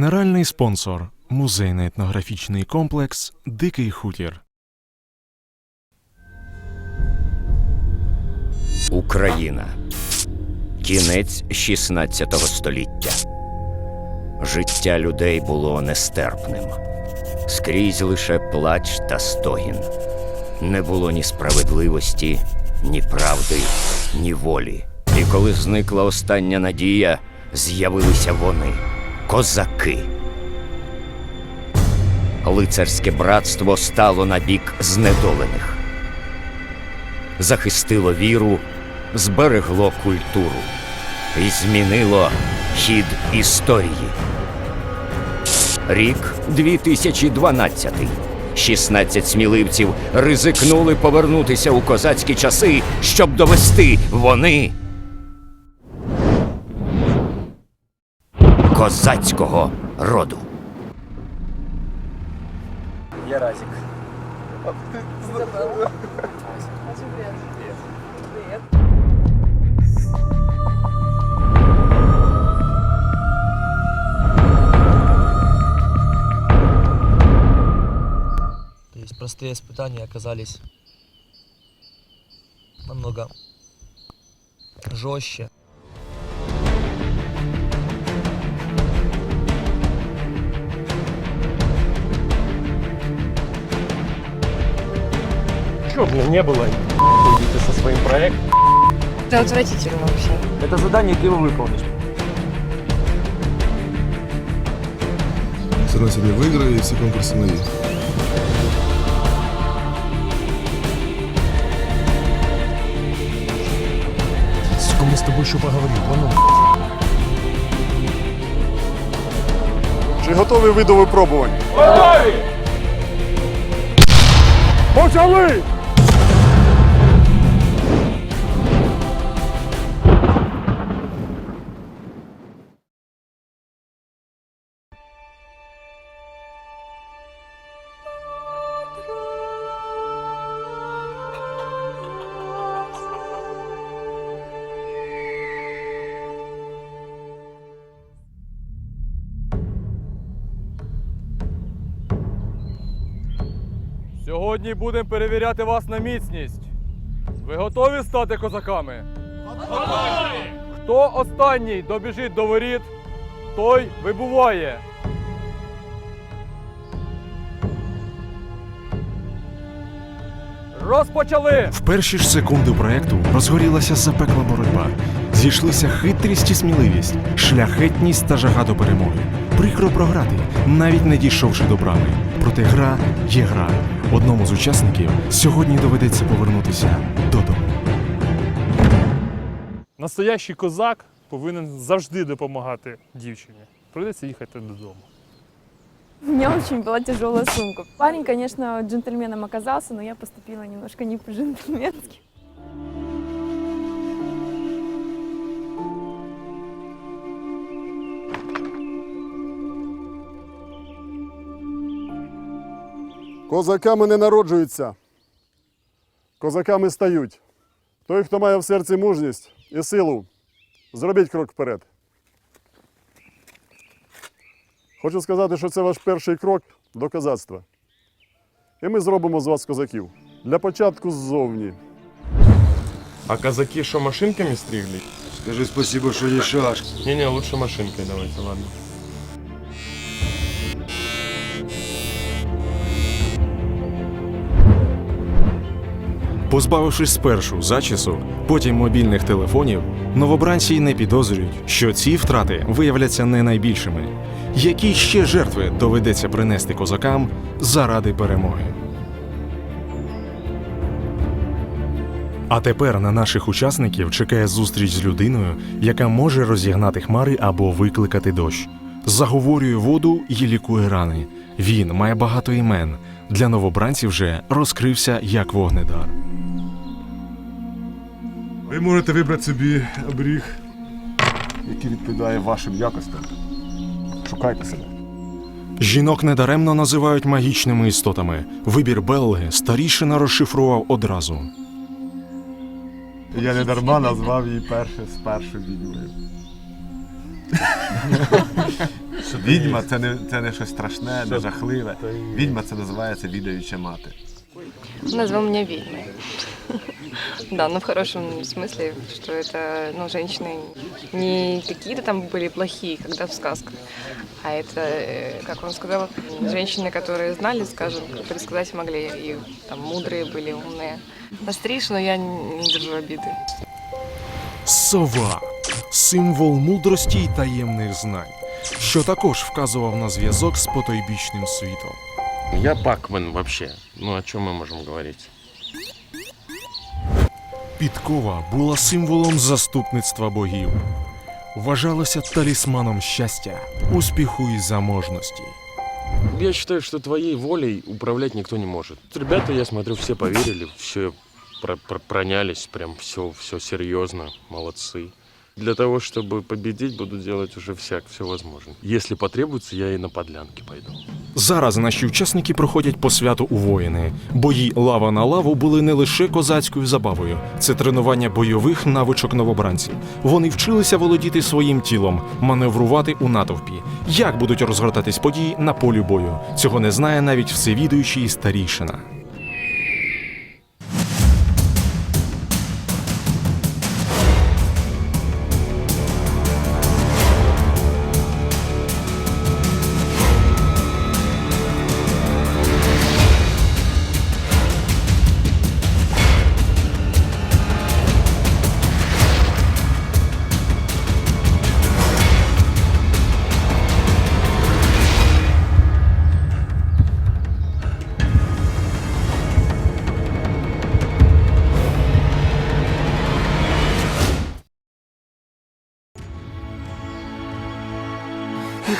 Генеральний спонсор музейно-етнографічний комплекс Дикий хутір. Україна. Кінець 16 століття. Життя людей було нестерпним. Скрізь лише плач та стогін. Не було ні справедливості, ні правди, ні волі. І коли зникла остання надія, з'явилися вони козаки. Лицарське братство стало на бік знедолених захистило віру, зберегло культуру і змінило хід історії. Рік 2012. 16 сміливців ризикнули повернутися у козацькі часи, щоб довести вони козацького роду. Я Разик. То есть простые испытания оказались намного жестче. Что бы не было, идите со своим проектом. Это отвратительно вообще. Это задание ты его выполнишь. Все равно сьогодні виграє і всі конкурси мої. Сука, мы с тобой еще поговорим. Вон Чи готові ви до випробувань? Почали! Сьогодні будемо перевіряти вас на міцність. Ви готові стати козаками? Готові! Хто останній добіжить до воріт, той вибуває. Розпочали! В перші ж секунди проекту розгорілася запекла боротьба. Зійшлися хитрість і сміливість, шляхетність та жага до перемоги. Прикро програти, навіть не дійшовши до брами. Проте гра є гра. Одному з учасників сьогодні доведеться повернутися додому. Настоящий козак повинен завжди допомагати дівчині. Прийдеться їхати додому. У меня очень была тяжелая сумка. Парень, конечно, джентльменом оказался, но я поступила немножко не по-джентльменски. Козаками не народжуються. Козаками стають. Той, хто має в серці мужність і силу, зробіть крок вперед. Хочу сказати, що це ваш перший крок до козацтва. І ми зробимо з вас козаків. Для початку ззовні. А казаки що машинками стригли? Скажи спасибо, що є шашки. Не-не, лучше машинкой давайте, ладно. Позбавившись спершу зачісу, потім мобільних телефонів, новобранці не підозрюють, що ці втрати виявляться не найбільшими. Які ще жертви доведеться принести козакам заради перемоги? А тепер на наших учасників чекає зустріч з людиною, яка може розігнати хмари або викликати дощ. Заговорює воду і лікує рани. Він має багато імен. Для новобранців же розкрився як вогнедар. Ви можете вибрати собі оберіг, який відповідає вашим якостям. Шукайте себе. Жінок недаремно називають магічними істотами. Вибір Белги старішина розшифрував одразу. Я не дарма назвав її перше з першою відьмою. Відьма це не, це не щось страшне, не жахливе. Відьма це називається відаюча мати. Назвал меня ведьмой. Да, но в хорошем смысле, что это, ну, женщины не какие-то там были плохие, когда в сказках, а это, э, как он сказал, женщины, которые знали, скажем, предсказать могли, и там мудрые были, умные. Остришь, но я не держу обиды. Сова символ мудрості й таємних знань, що також вказував на зв'язок з потойбічним світом. Я Пакмен вообще. Ну о чем мы можем говорить? Підкова була символом заступництва богів. Вважалася талісманом щастя, успіху і заможності. Я считаю, что твоей волей управлять никто не может. Ребята, я смотрю, все поверили, все про- про- пронялись, прям все, все серьезно, молодцы. Для того, чтобы победить, буду делать уже всяк, все возможное. Если потребуется, я и на подлянки пойду. Зараз наші учасники проходять по святу у воїни. Бої лава на лаву були не лише козацькою забавою, це тренування бойових навичок новобранців. Вони вчилися володіти своїм тілом, маневрувати у натовпі. Як будуть розгортатись події на полі бою? Цього не знає навіть всевідуючий старішина.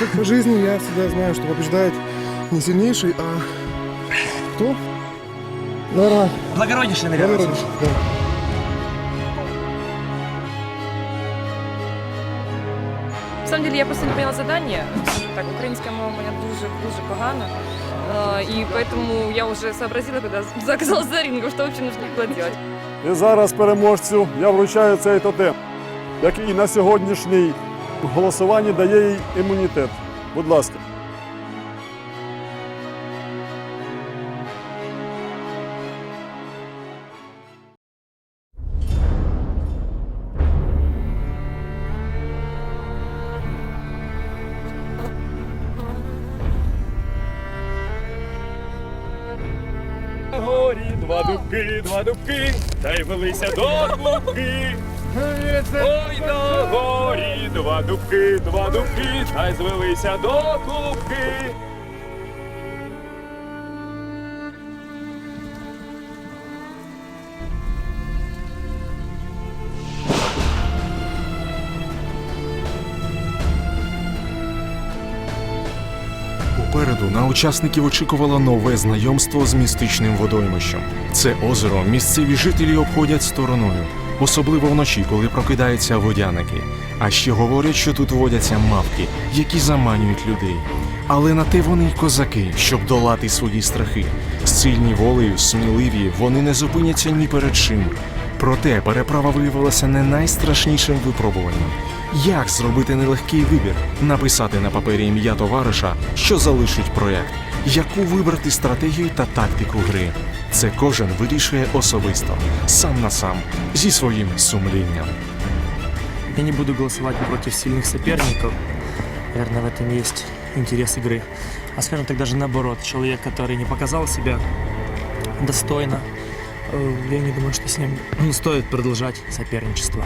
Как по жизни я всегда знаю, что побеждает не сильнейший, а кто? Наверное, Благороднейший, наверное. благороднейший, да. На самом деле я просто не поняла задание. Так, українська мова моя дуже дуже погана. А, И поэтому я уже сообразила, когда заказалась за рингом, что вообще нужно было делать. І зараз переможцю я вручаю цей тотем, який на сьогоднішній голосуванні дає їй імунітет. Будь ласка. Горі два дубки, два дубки, та й велися до клубки. Ой, на горі два дубки, два дубки, та й звелися до клубки. Учасників очікувало нове знайомство з містичним водоймищем. Це озеро місцеві жителі обходять стороною, особливо вночі, коли прокидаються водяники. А ще говорять, що тут водяться мавки, які заманюють людей. Але на те вони й козаки, щоб долати свої страхи. Сильні волею, сміливі, вони не зупиняться ні перед чим. Проте переправа виявилася не найстрашнішим випробуванням. Як зробити нелегкий вибір, написати на папері ім'я товариша, що залишить проєкт, яку вибрати стратегію та тактику гри. Це кожен вирішує особисто, сам на сам, зі своїм сумлінням. Я не буду голосовать против сильных соперников. Наверное, в этом есть интерес игры. А скажем так, даже наоборот, человек, который не показал себя достойно, э, я не думаю, что с ним не стоит продолжать соперничество.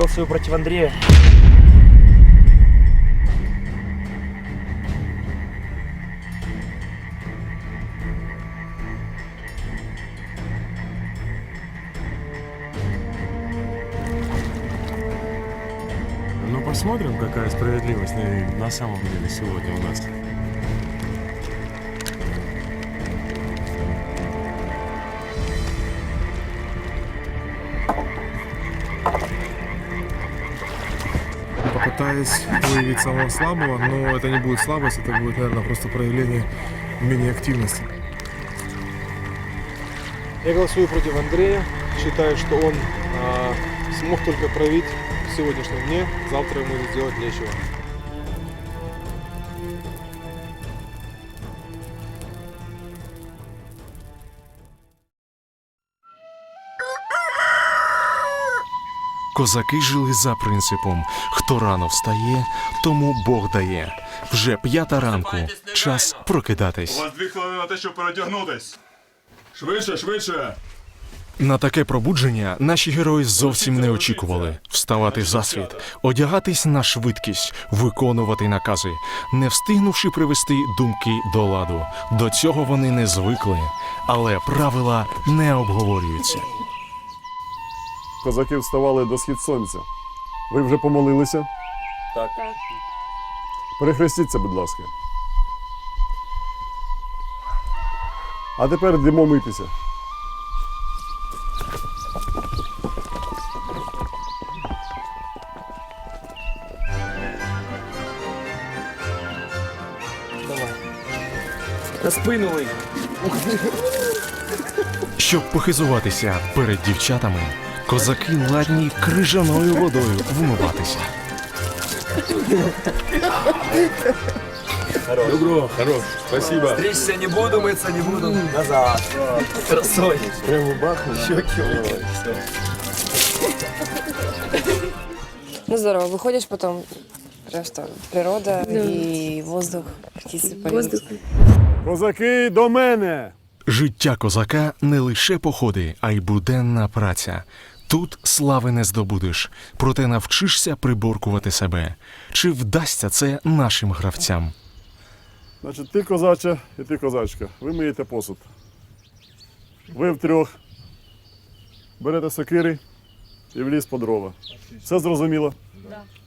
Голосую против Андрея. Ну посмотрим, какая справедливость на самом деле сегодня у нас. Попытаюсь выявить самого слабого, но это не будет слабость, это будет, наверное, просто проявление менее активности. Я голосую против Андрея. Считаю, что он а, смог только проявить в сегодняшнем дне. Завтра ему сделать нечего. Козаки жили за принципом: хто рано встає, тому Бог дає. Вже п'ята ранку. Час прокидатись. вас дві хвилини на те, щоб передягнутись. Швидше, швидше. На таке пробудження наші герої зовсім не очікували вставати засвіт, одягатись на швидкість, виконувати накази, не встигнувши привести думки до ладу. До цього вони не звикли, але правила не обговорюються. Козаки вставали до схід сонця. Ви вже помолилися? Так. Перехрестіться, будь ласка. А тепер йдемо митися. Распынулый. Щоб похизуватися перед дівчатами, козаки ладні крижаною водою вмиватися. Добро, хорош, спасибо. Стричься не буду, мыться не буду. Назад. Красой. Прямо бахну. Щеки. Ну здорово, выходишь потом, просто природа и воздух, птицы поют. Козаки до мене! Життя козака не лише походи, а й буденна праця. Тут слави не здобудеш, проте навчишся приборкувати себе. Чи вдасться це нашим гравцям? Значить, ти козача і ти козачка. Ви миєте посуд. Ви втрьох берете сокири і в ліс по дрова. Все зрозуміло?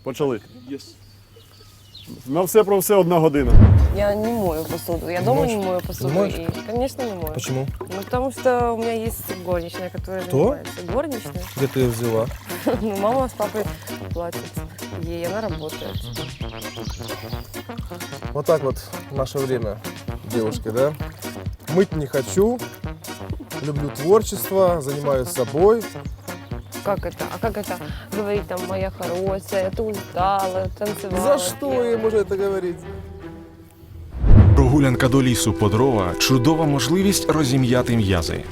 Почали. На все про все одна година. Я не мою посуду, я дома не мою посуду. И, конечно, не мою. Почему? Ну, потому что у меня есть горничная, которая Кто? занимается. Горничная. Где ты ее взяла? Ну, мама с папой платят ей, она работает. Вот так вот в наше время, девушки, да? Мыть не хочу, люблю творчество, занимаюсь собой Как это? А как это говорить там, моя хорошая, ты устала, танцевала? За что ей можно это говорить? Прогулянка до лісу по дрова чудова можливість розім'яти м'язи.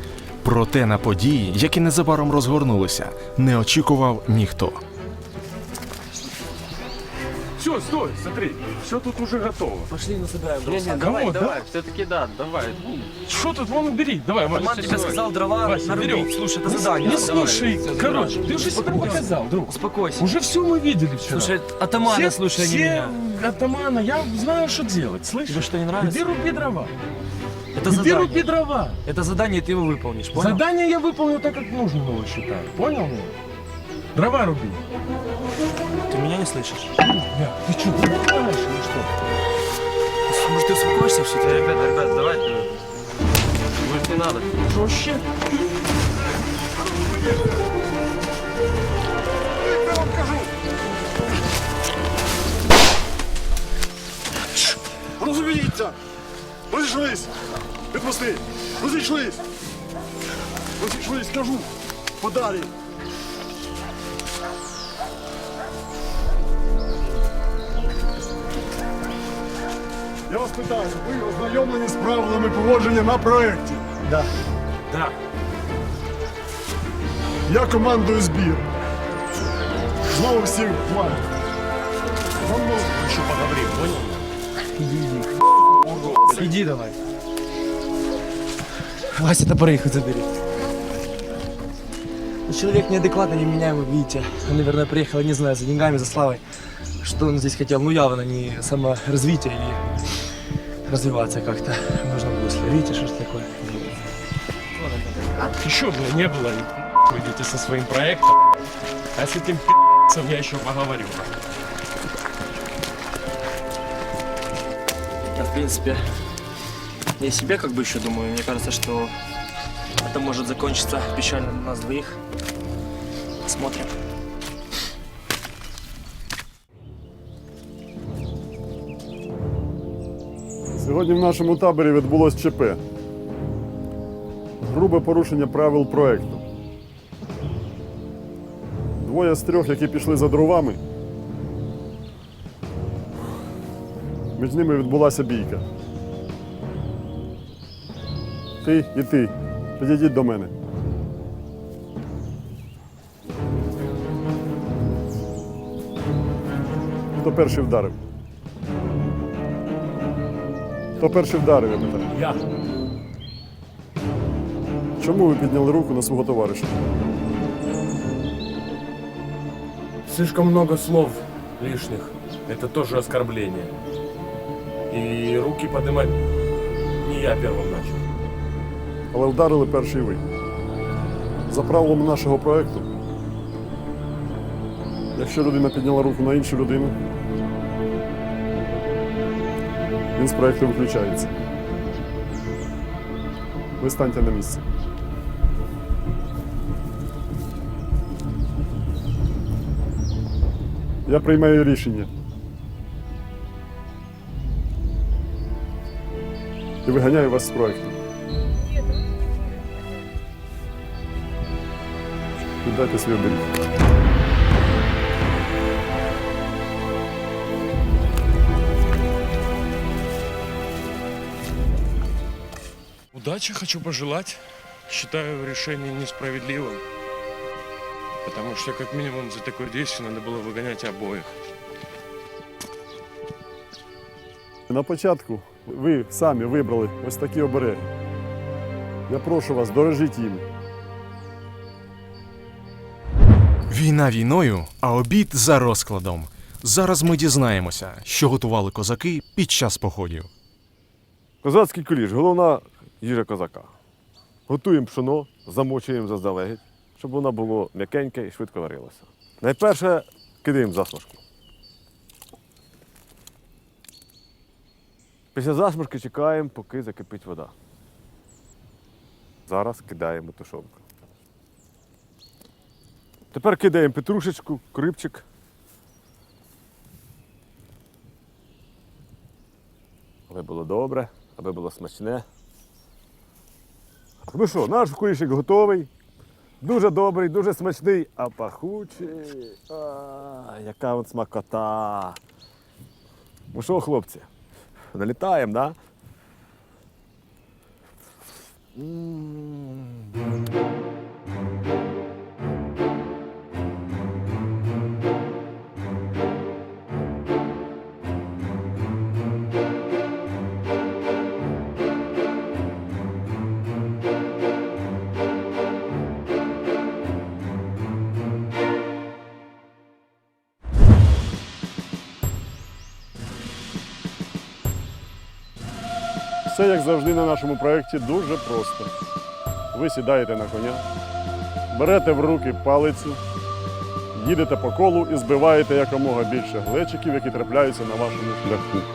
Проте на події, які незабаром розгорнулися, не очікував ніхто. Все, стой, смотри, все тут уже готово. Пошли насобираем. Не, не, давай, давай, все-таки да, давай. Что тут, вон убери, давай, Вася. Роман тебе сказал дрова Вася, нарубить. Слушай, это задание. Не слушай, короче, ты уже себя показал, друг. Успокойся. Уже все мы видели вчера. Слушай, атамана, все, слушай, а не все меня. атамана, я знаю, что делать, слышишь? Тебе что, не нравится? Иди руби дрова. Это Иди задание. руби дрова. Это задание, ты его выполнишь, понял? Задание я выполнил так, как нужно было, считаю. Понял меня? Дрова руби. Ты меня не слышишь? Бля, ты что, ты понимаешь или что? Может, ты успокоишься все-таки? Ребята, ребята, давайте. Может, не надо. Жестче. Розуміться! Розійшлись! Відпусти! Розійшлись! Розійшлись, кажу! Подалі! Я вас питаю, ви ознайомлені з правилами поводження на проєкті? Да. Я командую збір. Знову всіх в плані. За мною. Еще поговорим, понял? Иди давай. Вася, топоры их забери. Человек неадекватно, невменяемый, видите. Он, наверное, приехал, я не знаю, за деньгами, за славой. Что он здесь хотел? Ну, явно не саморазвитие и развиваться как-то в нужном русле. Видите, что ж такое? Еще бы не было, и вы идете со своим проектом. А с этим пи***цем я еще поговорю. Я, в принципе, я себе как бы еще думаю. Мне кажется, что это может закончиться печально для нас двоих. Смотрим. Сьогодні в нашому таборі відбулось ЧП. Грубе порушення правил проекту. Двоє з трьох, які пішли за дровами. Між ними відбулася бійка. Ти і ти. Підійдіть до мене. Хто перший вдарив? Хто перший вдарив, я питаю? Я. Чому ви підняли руку на свого товариша? Слишком много слов лишних. Это тоже оскорбление. И руки поднимать не я первым начал. Але вдарили перший ви. За правилами нашого проекту, якщо людина підняла руку на іншу людину, він з проекту виключається. Ви станьте на місце. Я приймаю рішення. І виганяю вас з проекту. Віддайте свій оберіг. Удачи хочу пожелать. Считаю решение несправедливым. Потому что, как минимум, за такое действие надо было выгонять обоих. На початку ви самі вибрали ось такі обереги. Я прошу вас, дорожіть їм. Війна війною, а обід за розкладом. Зараз ми дізнаємося, що готували козаки під час походів. Козацький куліш головна їжа козака. Готуємо пшоно, замочуємо заздалегідь, щоб воно було м'якеньке і швидко варилося. Найперше кидаємо засмажку. Після засмажки чекаємо, поки закипить вода. Зараз кидаємо тушонку. Тепер кидаємо петрушечку, крипчик. Аби було добре, аби було смачне. Ну що, наш кулішик готовий. Дуже добрий, дуже смачний, а пахучий. А, яка от смакота. Ну що, хлопці, налітаємо, да? Все, як завжди, на нашому проєкті дуже просто. Ви сідаєте на коня, берете в руки палицю, їдете по колу і збиваєте якомога більше глечиків, які трапляються на вашому шляху.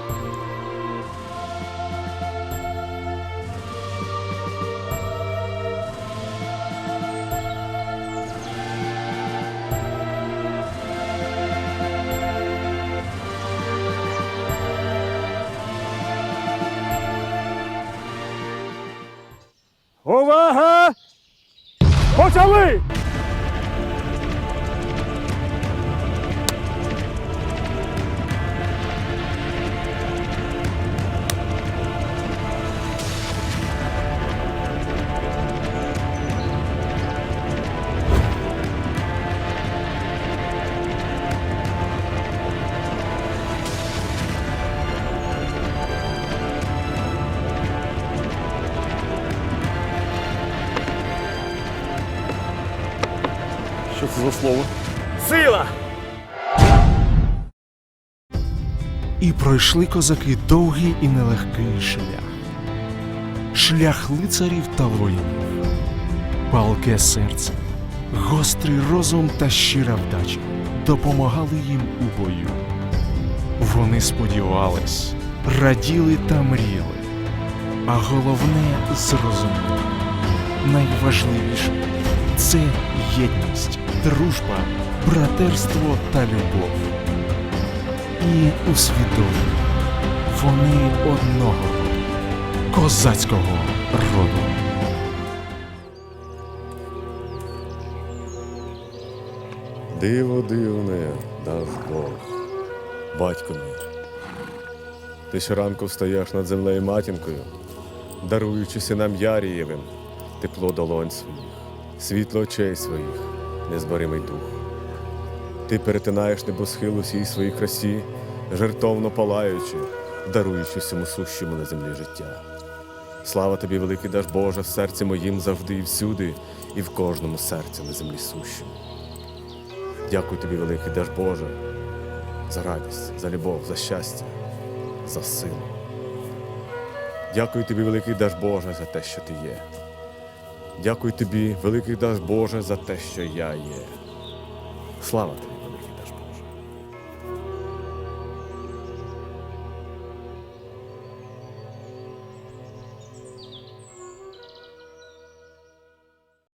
За слово? І пройшли козаки довгий і нелегкий шлях. Шлях лицарів та воїнів. Палке серце, гострий розум та щира вдача допомагали їм у бою. Вони сподівались, раділи та мріяли, а головне зрозуміли. Найважливіше це єдність, дружба, братерство та любов. І усвідомили, вони одного козацького роду. Диво дивне наш Бог, батько мій. Ти щоранку встаєш над землею матінкою, даруючи синам Ярієвим тепло долонь своїх, світло очей своїх, незборимий дух. Ти перетинаєш небосхил усій своїй красі, жертовно палаючи, даруючи всьому сущому на землі життя. Слава тобі, великий даж Боже, в серці моїм завжди і всюди, і в кожному серці на землі сущому. Дякую тобі, великий Даж Боже, за радість, за любов, за щастя, за силу. Дякую тобі, великий Даж Боже, за те, що ти є. Дякую тобі, великий дасть Боже, за те, що я є. Слава тобі!